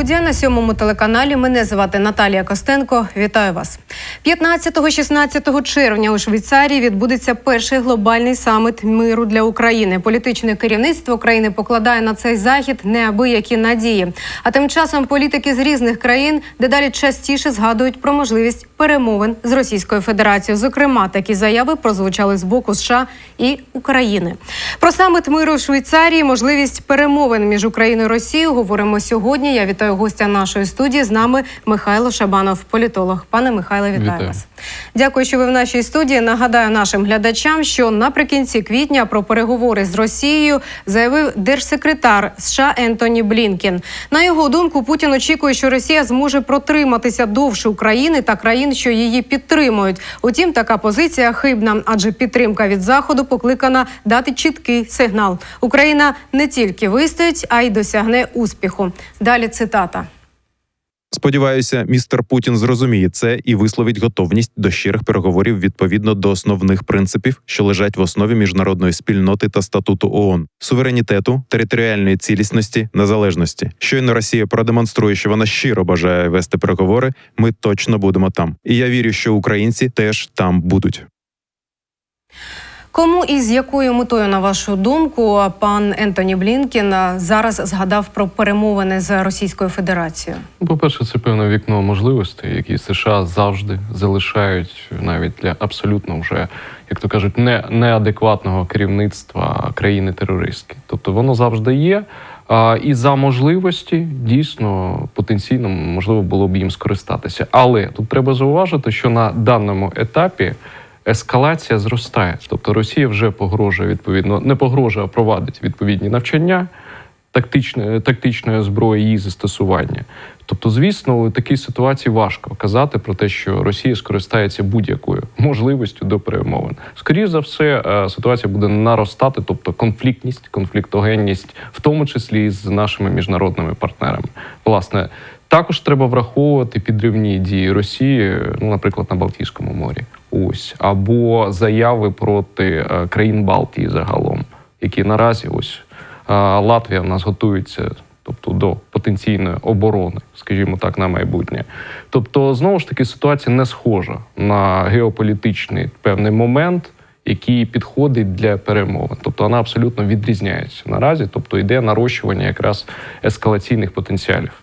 студія на сьомому телеканалі. Мене звати Наталія Костенко. Вітаю вас. 15-16 червня у Швейцарії відбудеться перший глобальний саміт миру для України. Політичне керівництво країни покладає на цей захід неабиякі надії. А тим часом політики з різних країн дедалі частіше згадують про можливість перемовин з Російською Федерацією. Зокрема, такі заяви прозвучали з боку США і України. Про саміт миру в Швейцарії, можливість перемовин між Україною і Росією говоримо сьогодні. Я вітаю гостя нашої студії. З нами Михайло Шабанов, політолог. Пане Михайле, вітаю, Вітаю. вас. Дякую, що ви в нашій студії. Нагадаю нашим глядачам, що наприкінці квітня про переговори з Росією заявив держсекретар США Ентоні Блінкен. На його думку, Путін очікує, що Росія зможе протриматися довше України та країн, що її підтримують. Утім, така позиція хибна, адже підтримка від заходу покликана дати чіткий сигнал. Україна не тільки вистоїть, а й досягне успіху. Далі цитата. Сподіваюся, містер Путін зрозуміє це і висловить готовність до щирих переговорів відповідно до основних принципів, що лежать в основі міжнародної спільноти та статуту ООН – суверенітету, територіальної цілісності, незалежності. Щойно Росія продемонструє, що вона щиро бажає вести переговори. Ми точно будемо там. І я вірю, що українці теж там будуть. Кому і з якою метою, на вашу думку, пан Ентоні Блінкін зараз згадав про перемовини з Російською Федерацією? Ну, По-перше, це певне вікно можливостей, які США завжди залишають навіть для абсолютно вже, як то кажуть, не, неадекватного керівництва країни терористки. Тобто воно завжди є. А, і за можливості дійсно потенційно можливо було б їм скористатися. Але тут треба зауважити, що на даному етапі. Ескалація зростає, тобто Росія вже погрожує відповідно, не погрожує, а провадить відповідні навчання тактичної, тактичної зброї її застосування. Тобто, звісно, у такій ситуації важко казати про те, що Росія скористається будь-якою можливістю до перемовин. Скоріше за все, е, ситуація буде наростати, тобто конфліктність, конфліктогенність, в тому числі з нашими міжнародними партнерами. Власне, також треба враховувати підривні дії Росії, ну, наприклад, на Балтійському морі. Ось або заяви проти е, країн Балтії загалом, які наразі ось е, Латвія в нас готується. Тобто до потенційної оборони, скажімо так, на майбутнє. Тобто, знову ж таки, ситуація не схожа на геополітичний певний момент, який підходить для перемовин. Тобто вона абсолютно відрізняється наразі, тобто йде нарощування якраз ескалаційних потенціалів.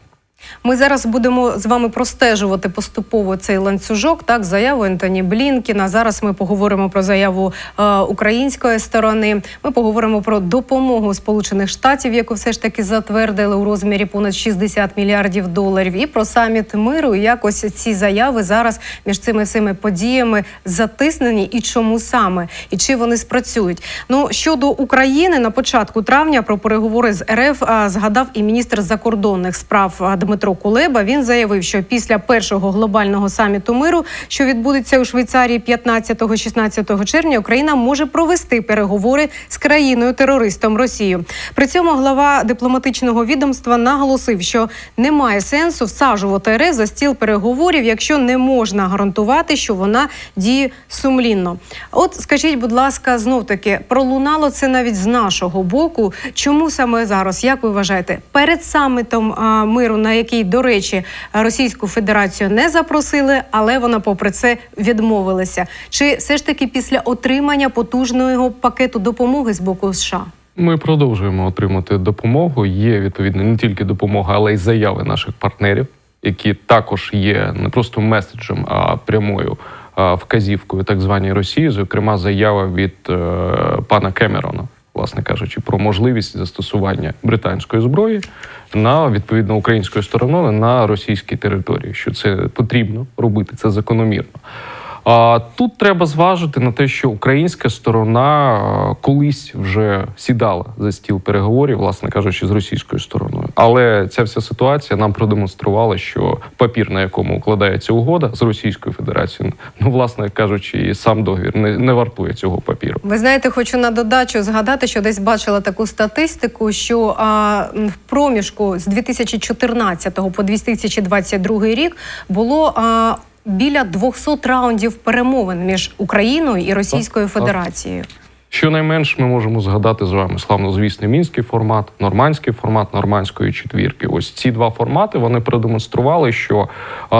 Ми зараз будемо з вами простежувати поступово цей ланцюжок. Так, заяву Ентоні Блінкіна. Зараз ми поговоримо про заяву е, української сторони. Ми поговоримо про допомогу Сполучених Штатів, яку все ж таки затвердили у розмірі понад 60 мільярдів доларів, і про саміт миру. І як ось ці заяви зараз між цими всіми подіями затиснені, і чому саме, і чи вони спрацюють. Ну щодо України на початку травня про переговори з РФ згадав і міністр закордонних справ а, Дмитро Кулеба. Він заявив, що після першого глобального саміту миру, що відбудеться у Швейцарії 15-16 червня, Україна може провести переговори з країною терористом Росією. При цьому глава дипломатичного відомства наголосив, що немає сенсу всаджувати РФ за стіл переговорів, якщо не можна гарантувати, що вона діє сумлінно. От скажіть, будь ласка, знов таки пролунало це навіть з нашого боку. Чому саме зараз? Як ви вважаєте, перед самітом а, миру, на який, до речі, Російську Федерацію не запросили, але вона, попри це, відмовилася. Чи все ж таки після отримання потужного пакету допомоги з боку США? Ми продовжуємо отримати допомогу. Є відповідно не тільки допомога, але й заяви наших партнерів, які також є не просто меседжем, а прямою вказівкою так званій Росії. Зокрема, заява від е, пана Кемерона, власне кажучи, про можливість застосування британської зброї на відповідно українською стороною на російській території. Що це потрібно робити, це закономірно. Тут треба зважити на те, що українська сторона е, колись вже сідала за стіл переговорів, власне кажучи, з російською стороною. Але ця вся ситуація нам продемонструвала, що папір, на якому укладається угода з Російською Федерацією, ну власне кажучи, і сам договір не, не вартує цього папіру. Ви знаєте, хочу на додачу згадати, що десь бачила таку статистику, що а, в проміжку з 2014 по 2022 рік було а, біля 200 раундів перемовин між Україною і Російською. Федерацією. Щонайменш ми можемо згадати з вами славнозвісний мінський формат, нормандський формат нормандської четвірки. Ось ці два формати вони продемонстрували, що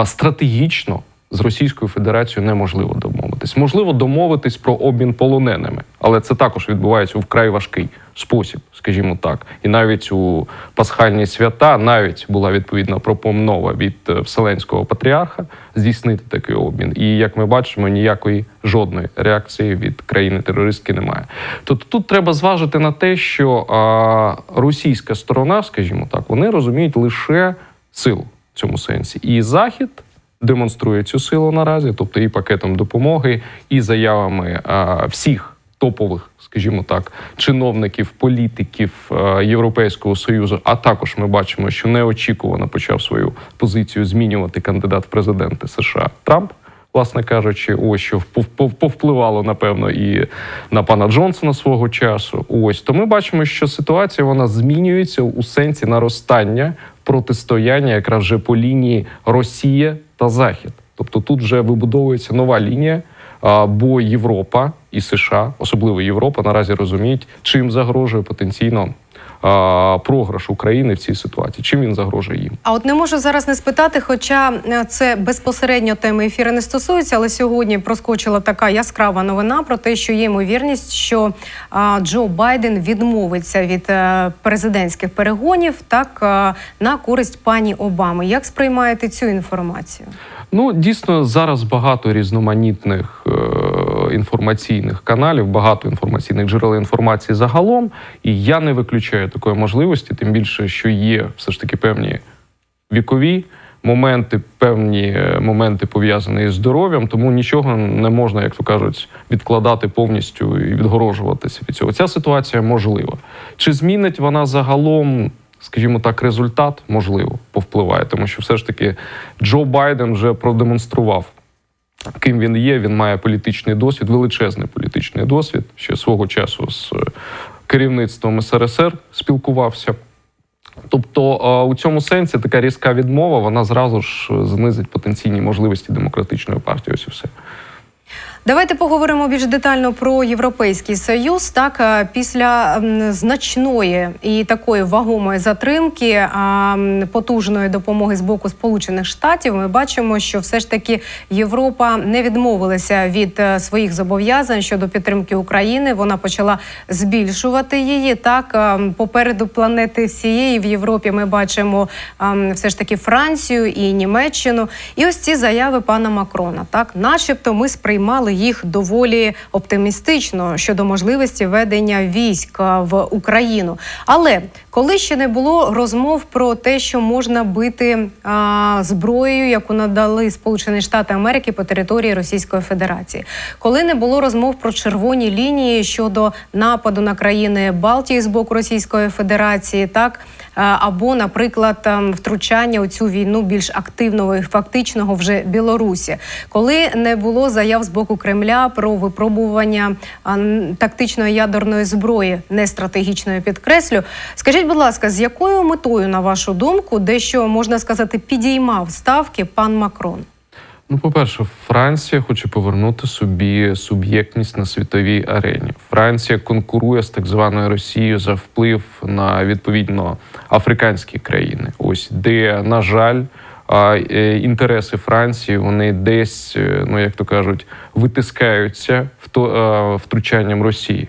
стратегічно з Російською Федерацією неможливо домовитись. Можливо, домовитись про обмін полоненими, але це також відбувається у вкрай важкий спосіб, скажімо так. І навіть у пасхальні свята навіть була відповідна пропомнова від е, Вселенського патріарха здійснити такий обмін. І як ми бачимо, ніякої жодної реакції від країни-терористки немає. Тобто тут треба зважити на те, що а, російська сторона, скажімо так, вони розуміють лише силу в цьому сенсі. І Захід демонструє цю силу наразі, тобто і пакетом допомоги, і заявами всіх топових, скажімо так, чиновників, політиків Європейського союзу. А також ми бачимо, що неочікувано почав свою позицію змінювати кандидат в президенти США Трамп. Власне кажучи, ось що повпливало напевно і на пана Джонсона свого часу. Ось то ми бачимо, що ситуація вона змінюється у сенсі наростання протистояння, якраз вже по лінії Росія та Захід. Тобто тут вже вибудовується нова лінія. Бо Європа і США, особливо Європа, наразі розуміють, чим загрожує потенційно програш України в цій ситуації. Чим він загрожує їм? А от не можу зараз не спитати, хоча е, це безпосередньо теми ефіру не стосується, але сьогодні проскочила така яскрава новина про те, що є ймовірність, що а, Джо Байден відмовиться від е, президентських перегонів так е, на користь пані Обами. Як сприймаєте цю інформацію? Ну, дійсно, зараз багато різноманітних е, інформаційних каналів, багато інформаційних джерел інформації загалом. І я не виключаю такої можливості, тим більше, що є все ж таки певні вікові моменти, певні е, моменти пов'язані з здоров'ям, тому нічого не можна, як то кажуть, відкладати повністю і відгорожуватися від цього. Ця ситуація можлива. Чи змінить вона загалом? Скажімо так, результат можливо повпливає, тому що все ж таки Джо Байден вже продемонстрував, ким він є. Він має політичний досвід, величезний політичний досвід. Ще свого часу з е, керівництвом СРСР спілкувався. Тобто е, у цьому сенсі така різка відмова вона зразу ж е, знизить потенційні можливості демократичної партії. Ось і все. Давайте поговоримо більш детально про європейський союз. Так е, після значної і такої вагомої затримки а, потужної допомоги з боку Сполучених Штатів, ми бачимо, що все ж таки Європа не відмовилася від е, своїх зобов'язань щодо підтримки України. Вона почала збільшувати її. Так е, попереду планети всієї в Європі ми бачимо все ж таки Францію і Німеччину. І ось ці заяви пана Макрона. Так, начебто, ми сприймали їх доволі оптимістично щодо можливості ведення військ в Україну. Але коли ще не було розмов про те, що можна бити а, зброєю, яку надали Сполучені Штати Америки по території Російської Федерації, коли не було розмов про червоні лінії щодо нападу на країни Балтії з боку Російської Федерації, так або, наприклад, там, втручання у цю війну більш активного і фактичного вже Білорусі, коли не було заяв з боку Кремля про випробування тактичної ядерної зброї, не стратегічної підкреслю. Скажіть, будь ласка, з якою метою, на вашу думку, дещо можна сказати, підіймав ставки пан Макрон? Ну, по-перше, Франція хоче повернути собі суб'єктність на світовій арені. Франція конкурує з так званою Росією за вплив на відповідно африканські країни. Ось де, на жаль, а, е, інтереси Франції вони десь, е, ну як то кажуть, витискаються е, втручанням Росії.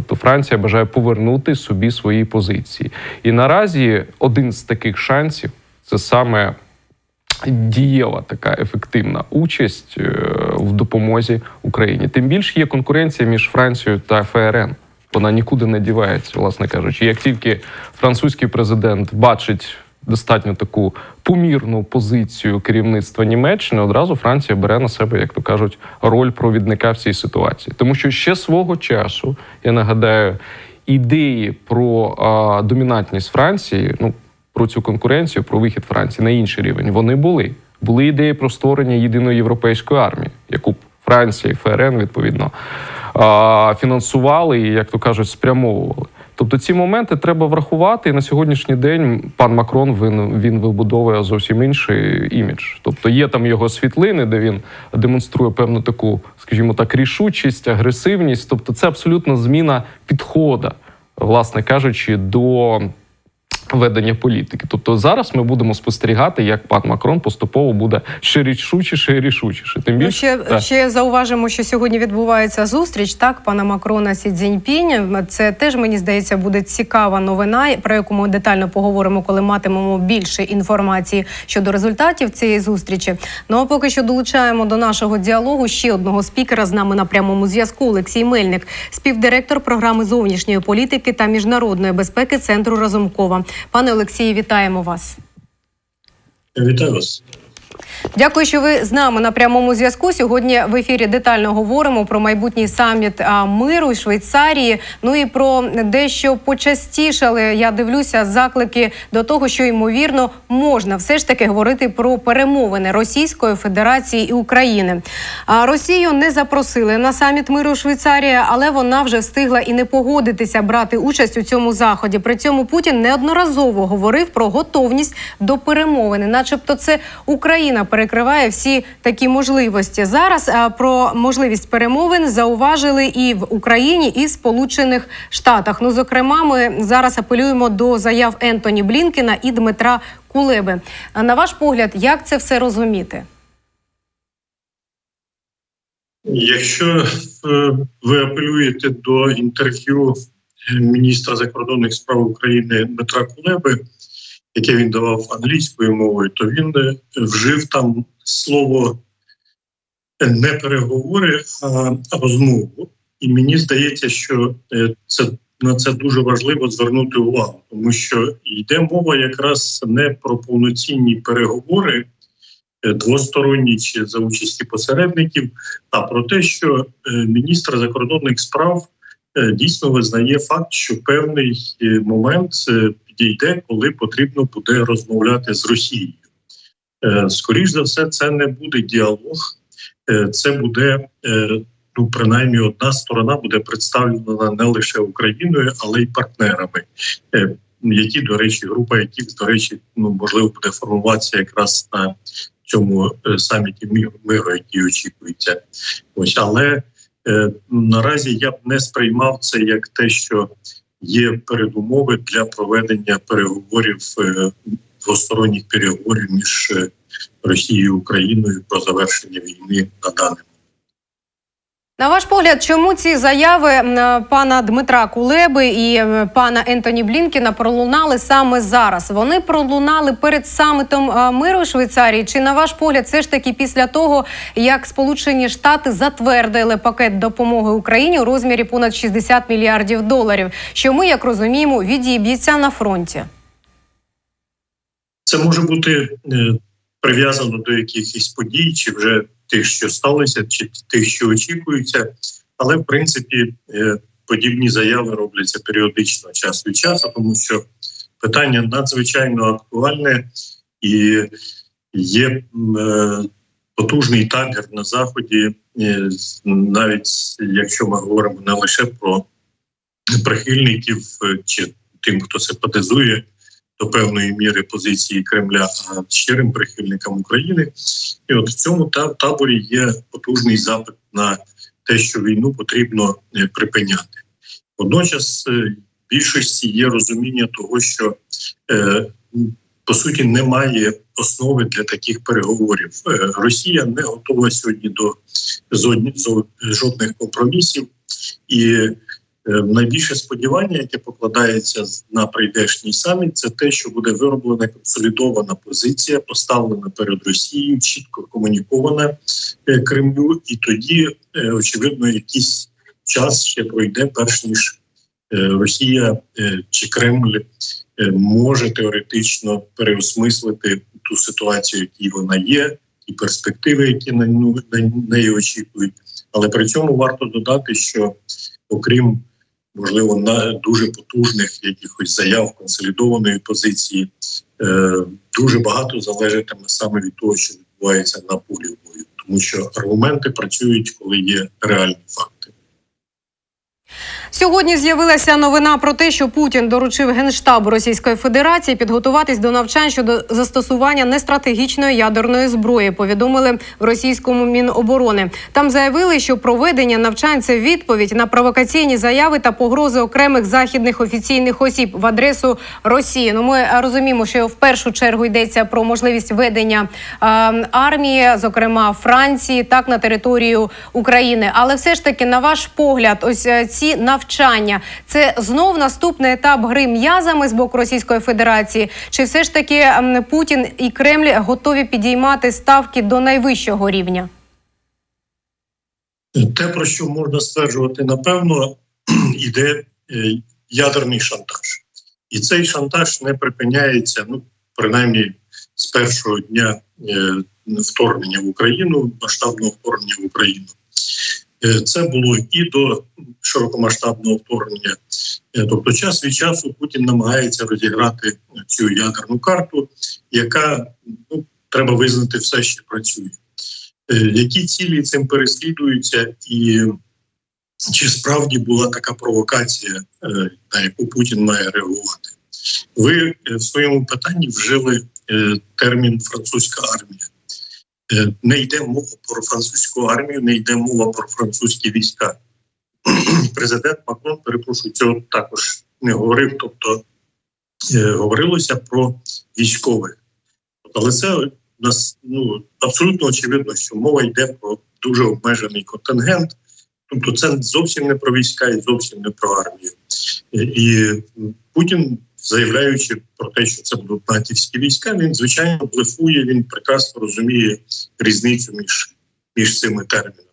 Тобто Франція бажає повернути собі свої позиції. І наразі один з таких шансів це саме дієва така ефективна участь е, в допомозі Україні. Тим більше є конкуренція між Францією та ФРН. Вона нікуди не дівається, власне кажучи. Як тільки французький президент бачить достатньо таку помірну позицію керівництва Німеччини, одразу Франція бере на себе, як то кажуть, роль провідника в цій ситуації. Тому що ще свого часу, я нагадаю, ідеї про а, домінантність Франції, ну про цю конкуренцію, про вихід Франції на інший рівень. Вони були. Були ідеї про створення єдиної європейської армії, яку Франція і ФРН відповідно фінансували і, як то кажуть, спрямовували. Тобто ці моменти треба врахувати. І на сьогоднішній день пан Макрон він, він вибудовує зовсім інший імідж. Тобто є там його світлини, де він демонструє певну таку, скажімо так, рішучість, агресивність. Тобто, це абсолютно зміна підхода, власне кажучи, до ведення політики. Тобто зараз ми будемо спостерігати, як пан Макрон поступово буде ще рішучіше і рішучіше. Тим Ну, більше ще, Так. ще зауважимо, що сьогодні відбувається зустріч так пана Макрона Сі Цзіньпінь. Це теж мені здається буде цікава новина, про яку ми детально поговоримо, коли матимемо більше інформації щодо результатів цієї зустрічі. Ну а поки що долучаємо до нашого діалогу ще одного спікера з нами на прямому зв'язку. Олексій Мельник, співдиректор програми зовнішньої політики та міжнародної безпеки Центру Разумкова. Пане Олексію, вітаємо вас. Вітаю вас. Дякую, що ви з нами на прямому зв'язку. Сьогодні в ефірі детально говоримо про майбутній саміт миру Швейцарії. Ну і про дещо почастішали. Я дивлюся заклики до того, що ймовірно можна все ж таки говорити про перемовини Російської Федерації і України. Росію не запросили на саміт миру Швейцарії, але вона вже встигла і не погодитися брати участь у цьому заході. При цьому Путін неодноразово говорив про готовність до перемовини, начебто, це Україна перекриває всі такі можливості. Зараз про можливість перемовин зауважили і в Україні, і в Сполучених Штатах. Ну, зокрема, ми зараз апелюємо до заяв Ентоні Блінкена і Дмитра Кулеби. На ваш погляд, як це все розуміти? Якщо е, ви апелюєте до інтерв'ю міністра закордонних справ України Дмитра Кулеби, яке він давав англійською мовою, то він е, вжив там слово не переговори, а розмову. І мені здається, що е, це на це дуже важливо звернути увагу, тому що йде мова якраз не про повноцінні переговори е, двосторонні чи за участі посередників, а про те, що е, міністр закордонних справ е, дійсно визнає факт, що певний е, момент е, підійде, коли потрібно буде розмовляти з Росією. Е, Скоріш за все, це не буде діалог, е, це буде. е, Ну, принаймні, одна сторона буде представлена не лише Україною, але й партнерами, які, до речі, група яких, до речі, ну можливо, буде формуватися якраз на цьому саміті мі- миру, який очікується. Ось але е, наразі я б не сприймав це як те, що є передумови для проведення переговорів е, двосторонніх переговорів між е, Росією і Україною про завершення війни на даний. На ваш погляд, чому ці заяви пана Дмитра Кулеби і пана Ентоні Блінкіна пролунали саме зараз? Вони пролунали перед самітом а, миру Швейцарії. Чи на ваш погляд, все ж таки після того, як Сполучені Штати затвердили пакет допомоги Україні у розмірі понад 60 мільярдів доларів, що ми, як розуміємо, відіб'ється на фронті? Це може бути е, прив'язано до якихось подій, чи вже тих, що сталося, чи тих, що очікуються. Але в принципі е, подібні заяви робляться періодично час від часу, тому що питання надзвичайно актуальне і є е, потужний табір на заході, е, навіть якщо ми говоримо не лише про прихильників чи тим, хто симпатизує до певної міри позиції Кремля, щирим прихильникам України. І от в цьому та таборі є потужний запит на те, що війну потрібно е, припиняти. Водночас е, більшості є розуміння того, що е, по суті немає основи для таких переговорів. Е, Росія не готова сьогодні до жодних компромісів, і е, найбільше сподівання, яке покладається на прийдешній саміт, це те, що буде вироблена консолідована позиція, поставлена перед Росією, чітко комунікована е, Кремлю, і тоді, е, очевидно, якийсь час ще пройде, перш ніж е, Росія е, чи Кремль е, може теоретично переосмислити ту ситуацію, якій вона є, і перспективи, які ну, на неї очікують. Але при цьому варто додати, що окрім можливо на дуже потужних якихось заяв консолідованої позиції, е, дуже багато залежатиме саме від того, що відбувається на полі бою, тому що аргументи працюють, коли є реальні факти. Сьогодні з'явилася новина про те, що Путін доручив генштабу Російської Федерації підготуватись до навчань щодо застосування нестратегічної ядерної зброї. Повідомили в російському міноборони. Там заявили, що проведення навчань це відповідь на провокаційні заяви та погрози окремих західних офіційних осіб в адресу Росії. Ну ми е, розуміємо, що в першу чергу йдеться про можливість ведення е, армії, зокрема Франції, так на територію України. Але все ж таки, на ваш погляд, ось е, ці навчання це знов наступний етап гри м'язами з боку Російської Федерації, чи все ж таки Путін і Кремль готові підіймати ставки до найвищого рівня? Те, про що можна стверджувати, напевно, іде е, ядерний шантаж. І цей шантаж не припиняється, ну, принаймні, з першого дня е, вторгнення в Україну, масштабного вторгнення в Україну. Е, Це було і до широкомасштабного вторгнення. Е, Тобто, час від часу Путін намагається розіграти цю ядерну карту, яка ну, треба визнати все ще працює. Е, Які цілі цим переслідуються, і чи справді була така провокація, на яку Путін має реагувати? Ви в своєму питанні вжили термін французька армія. Е, Не йде мова про французьку армію, не йде мова про французькі війська. Президент Макрон, перепрошую, цього також не говорив. Тобто е, говорилося про військових. Але це нас ну, абсолютно очевидно, що мова йде про дуже обмежений контингент. Тобто, це зовсім не про війська і зовсім не про армію. Е, І Путін, заявляючи про те, що це будуть натівські війська, він звичайно блефує, він прекрасно розуміє різницю між, між цими термінами.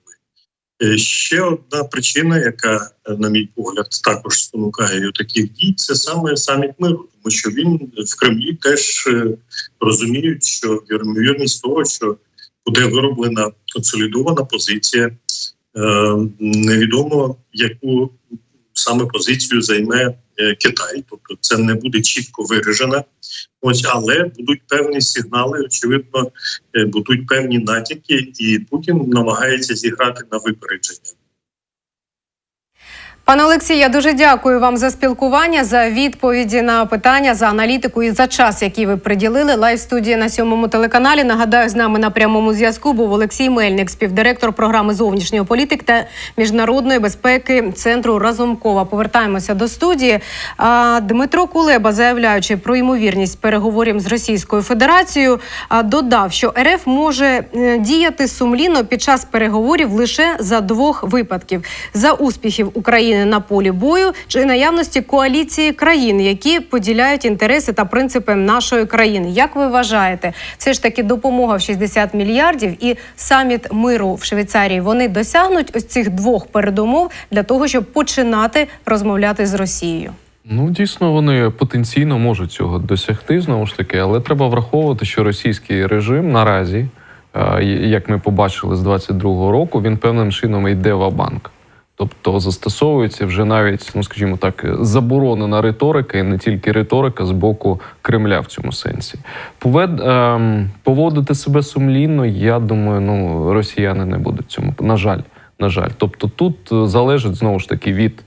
Е, Ще одна причина, яка, е, на мій погляд, також спонукає до таких дій, це саме саміт миру, тому що він в Кремлі теж е, розуміють, що ймовірність того, що буде вироблена консолідована позиція, невідомо яку саме позицію займе е, Китай, тобто це не буде чітко виражена. Ось, але будуть певні сигнали, очевидно, е, будуть певні натяки, і Путін намагається зіграти на випередження. Пане Олексій, я дуже дякую вам за спілкування, за відповіді на питання, за аналітику і за час, який ви приділили. Лайв студія на сьомому телеканалі. Нагадаю, з нами на прямому зв'язку був Олексій Мельник, співдиректор програми зовнішньої політики та міжнародної безпеки центру Разумкова. Повертаємося до студії. Дмитро Кулеба, заявляючи про ймовірність переговорів з Російською Федерацією, додав, що РФ може е, діяти сумлінно під час переговорів лише за двох випадків: за успіхів України на полі бою чи наявності коаліції країн, які поділяють інтереси та принципи нашої країни. Як ви вважаєте, все ж таки допомога в 60 мільярдів і саміт миру в Швейцарії вони досягнуть ось цих двох передумов для того, щоб починати розмовляти з Росією? Ну, дійсно, вони потенційно можуть цього досягти знову ж таки, але треба враховувати, що російський режим наразі, е, як ми побачили з 22-го року, він певним чином йде в банк. Тобто застосовується вже навіть, ну скажімо так, заборонена риторика, і не тільки риторика з боку Кремля в цьому сенсі. Повед, ем, поводити себе сумлінно, я думаю, ну росіяни не будуть цьому. На жаль, на жаль. Тобто тут е, залежить знову ж таки від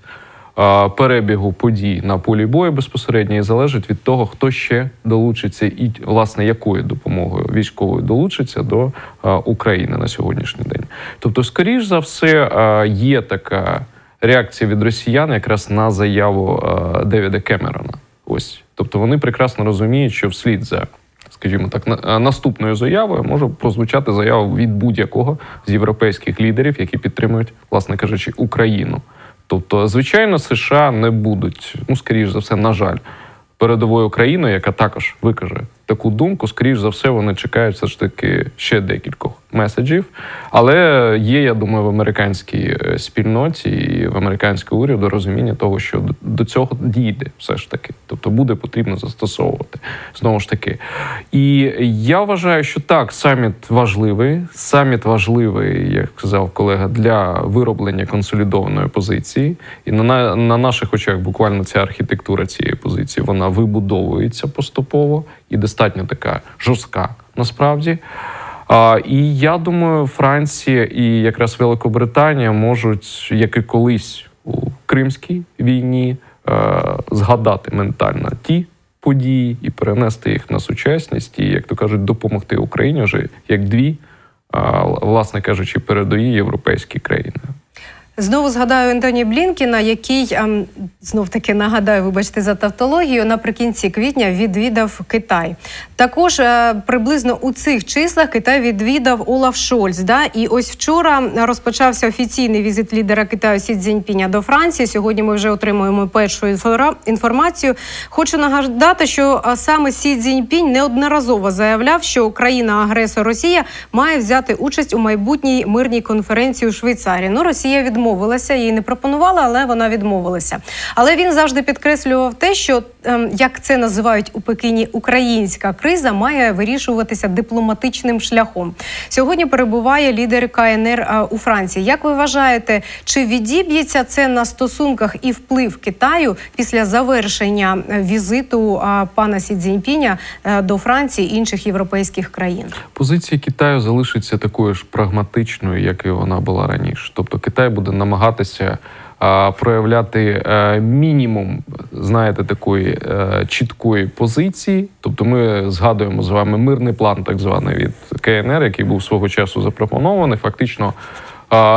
перебігу подій на полі бою безпосередньо і залежить від того, хто ще долучиться і власне якою допомогою військовою долучиться до України на сьогоднішній день. Тобто, скоріш за все, є така реакція від росіян якраз на заяву Девіда Кемерона. Ось, тобто вони прекрасно розуміють, що вслід за. Скажімо так, на- наступною заявою може прозвучати заява від будь-якого з європейських лідерів, які підтримують, власне кажучи, Україну. Тобто, звичайно, США не будуть, ну скоріш за все, на жаль, передовою країною, яка також викаже таку думку. Скоріш за все, вони чекають все ж таки ще декількох меседжів. Але є, я думаю, в американській е, спільноті і в американському уряду розуміння того, що до- цього дійде все ж таки. Тобто буде потрібно застосовувати знову ж таки. І я вважаю, що так, саміт важливий. Саміт важливий, як сказав колега, для вироблення консолідованої позиції. І на, на наших очах буквально ця архітектура цієї позиції вона вибудовується поступово і достатньо така жорстка насправді. А, і я думаю, Франція і якраз Великобританія можуть, як і колись у Кримській війні, е, згадати ментально ті події і перенести їх на сучасність, і, як то кажуть, допомогти Україні вже як дві, власне кажучи, передові європейські країни. Знову згадаю Ентоні Блінкіна, який ем, знов таки нагадаю, вибачте за тавтологію, наприкінці квітня відвідав Китай. Також е, приблизно у цих числах Китай відвідав Олаф Шольц. Да? І ось вчора розпочався офіційний візит лідера Китаю Сі Цзіньпіня до Франції. Сьогодні ми вже отримуємо першу інформацію. Хочу нагадати, що саме Сі Цзіньпінь неодноразово заявляв, що країна-агресор Росія має взяти участь у майбутній мирній конференції у Швейцарії. Ну, Росія відмовилася, їй не пропонувала, але вона відмовилася. Але він завжди підкреслював те, що ем, як це називають у Пекіні, українська криза має вирішуватися дипломатичним шляхом. Сьогодні перебуває лідер КНР е, у Франції. Як ви вважаєте, чи відіб'ється це на стосунках і вплив Китаю після завершення е, візиту е, пана Сі Цзіньпіня до Франції і інших європейських країн? Позиція Китаю залишиться такою ж прагматичною, як і вона була раніше. Тобто Китай буде намагатися проявляти е, мінімум, знаєте, такої е, чіткої позиції. Тобто, ми згадуємо з вами мирний план, так званий від КНР, який був свого часу запропонований. Фактично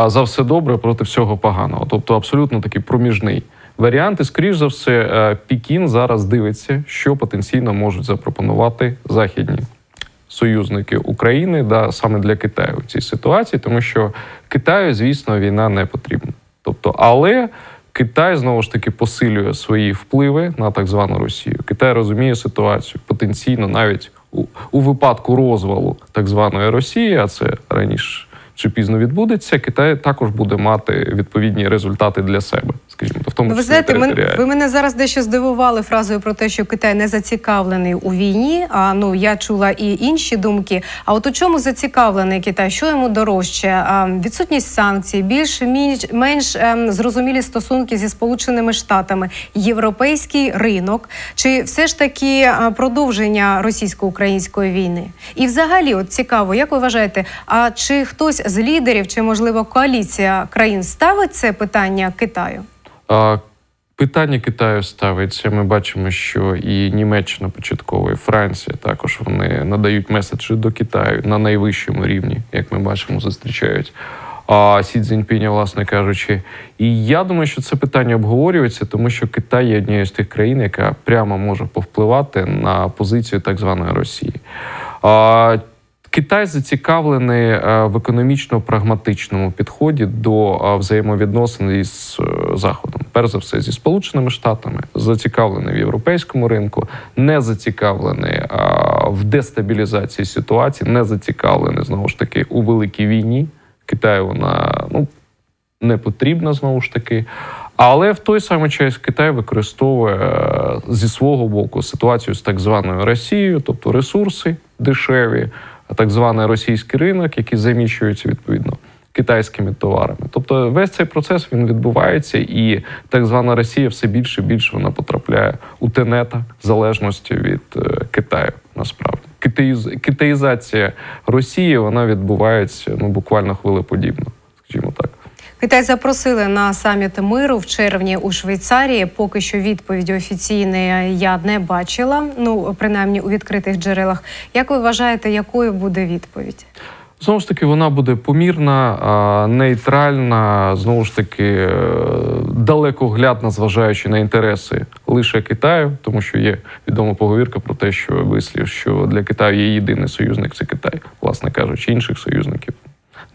за все добре проти всього поганого. Тобто, абсолютно такий проміжний. Варіант, і, скоріш за все, е, Пекін зараз дивиться, що потенційно можуть запропонувати західні союзники України да, саме для Китаю в цій ситуації, тому що Китаю, звісно, війна не потрібна. Тобто, але Китай знову ж таки посилює свої впливи на так звану Росію. Китай розуміє ситуацію потенційно навіть у, у випадку розвалу так званої Росії, а це раніше чи пізно відбудеться. Китай також буде мати відповідні результати для себе, тому ви знаєте, територіальні. ви мене зараз дещо здивували фразою про те, що Китай не зацікавлений у війні. А ну я чула і інші думки. А от у чому зацікавлений Китай? Що йому дорожче? А, відсутність санкцій, більш менш, менш ем, зрозумілі стосунки зі Сполученими Штатами, європейський ринок, чи все ж таки продовження російсько-української війни? І взагалі, от цікаво, як ви вважаєте, а чи хтось з лідерів, чи можливо коаліція країн ставить це питання Китаю? Питання Китаю ставиться. Ми бачимо, що і Німеччина початково, і Франція також вони надають меседжі до Китаю на найвищому рівні, як ми бачимо, зустрічають. А Сі Цзіньпіня, власне кажучи, і я думаю, що це питання обговорюється, тому що Китай є однією з тих країн, яка прямо може повпливати на позицію так званої Росії. Китай зацікавлений е, в економічно-прагматичному підході до е, взаємовідносин із е, Заходом. Перш за все, зі Сполученими Штатами, зацікавлений в європейському ринку, не зацікавлений в дестабілізації ситуації, не зацікавлений знову ж таки у великій війні. Китаю вона ну не потрібна знову ж таки. Але в той самий час Китай використовує зі свого боку ситуацію з так званою Росією, тобто ресурси дешеві, так званий російський ринок, який заміщується відповідно китайськими товарами. Тобто весь цей процес він відбувається, і так звана Росія все більше і більше вона потрапляє у тенета залежності від е, Китаю. Насправді Китаїз- китаїзація Росії вона відбувається ну буквально хвилеподібно, скажімо так. Китай запросили на саміт миру в червні у Швейцарії. Поки що відповіді офіційної я не бачила. Ну принаймні у відкритих джерелах. Як ви вважаєте, якою буде відповідь? Знову ж таки, вона буде помірна, нейтральна, знову ж таки, е, далекоглядна, зважаючи на інтереси лише Китаю, тому що є відома поговірка про те, що вислів, що для Китаю є єдиний союзник це Китай, власне кажучи, інших союзників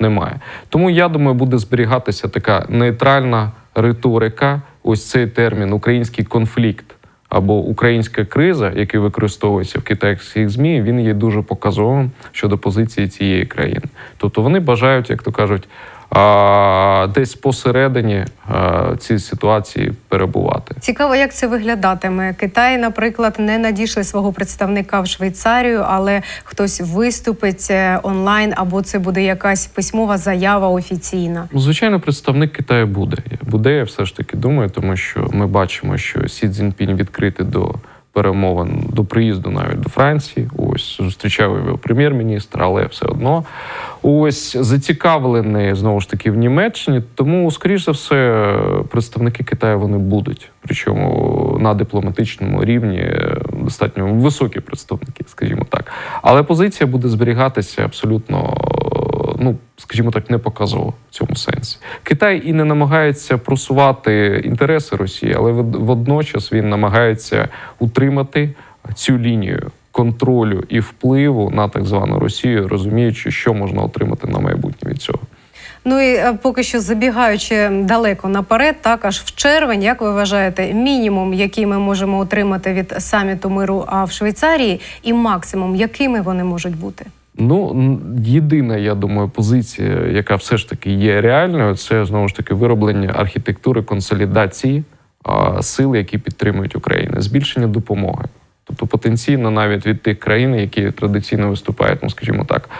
немає. Тому я думаю, буде зберігатися така нейтральна риторика. Ось цей термін український конфлікт або українська криза, який використовується в китайських змі, він є дуже показовим щодо позиції цієї країни. Тобто вони бажають, як то кажуть, десь посередині а, цієї ситуації перебувати. Цікаво, як це виглядатиме. Китай, наприклад, не надійшли свого представника в Швейцарію, але хтось виступить е, онлайн, або це буде якась письмова заява офіційна. Ну, Звичайно, представник Китаю буде. Буде, я все ж таки думаю, тому що ми бачимо, що Сі Цзіньпінь відкритий до перемовин, до приїзду навіть до Франції. Ось зустрічав його прем'єр-міністр, але все одно. Ось зацікавлені знову ж таки в Німеччині. Тому, скоріш за все, представники Китаю вони будуть. Причому на дипломатичному рівні е, достатньо високі представники, скажімо так. Але позиція буде зберігатися абсолютно, ну скажімо так, не показово в цьому сенсі. Китай і не намагається просувати інтереси Росії, але вод- водночас він намагається утримати цю лінію контролю і впливу на так звану Росію, розуміючи, що можна отримати на майбутнє від цього. Ну і е, поки що забігаючи далеко наперед, так аж в червень, як ви вважаєте, мінімум, який ми можемо отримати від саміту миру а в Швейцарії, і максимум, якими вони можуть бути? Ну, єдина, я думаю, позиція, яка все ж таки є реальною, це знову ж таки вироблення архітектури консолідації а, сил, які підтримують Україну, збільшення допомоги. Тобто потенційно навіть від тих країн, які традиційно виступають, ну скажімо так,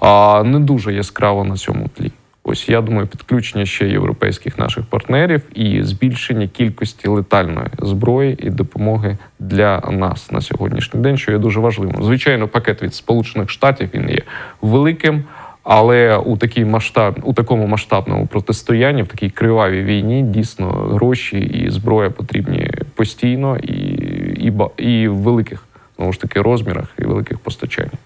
а, не дуже яскраво на цьому тлі. Ось я думаю, підключення ще європейських наших партнерів і збільшення кількості летальної зброї і допомоги для нас на сьогоднішній день, що є дуже важливим. Звичайно, пакет від Сполучених Штатів він є великим, але у такій масштаб, у такому масштабному протистоянні, в такій кривавій війні, дійсно гроші і зброя потрібні постійно і, і, і в великих знову ж таки розмірах і великих постачаннях.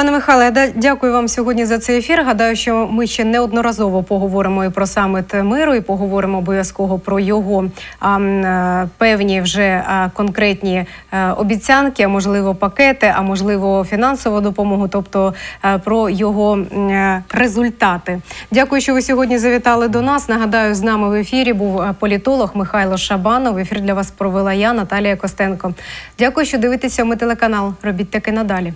Пане Михайле, я дякую вам сьогодні за цей ефір. Гадаю, що ми ще неодноразово поговоримо і про саміт миру, і поговоримо обов'язково про його а, е, певні вже а, конкретні е, обіцянки, а можливо, пакети, а можливо, фінансову допомогу, тобто е, про його е, результати. Дякую, що ви сьогодні завітали до нас. Нагадаю, з нами в ефірі був політолог Михайло Шабанов. Ефір для вас провела я, Наталія Костенко. Дякую, що дивитеся ми телеканал. Робіть таки надалі.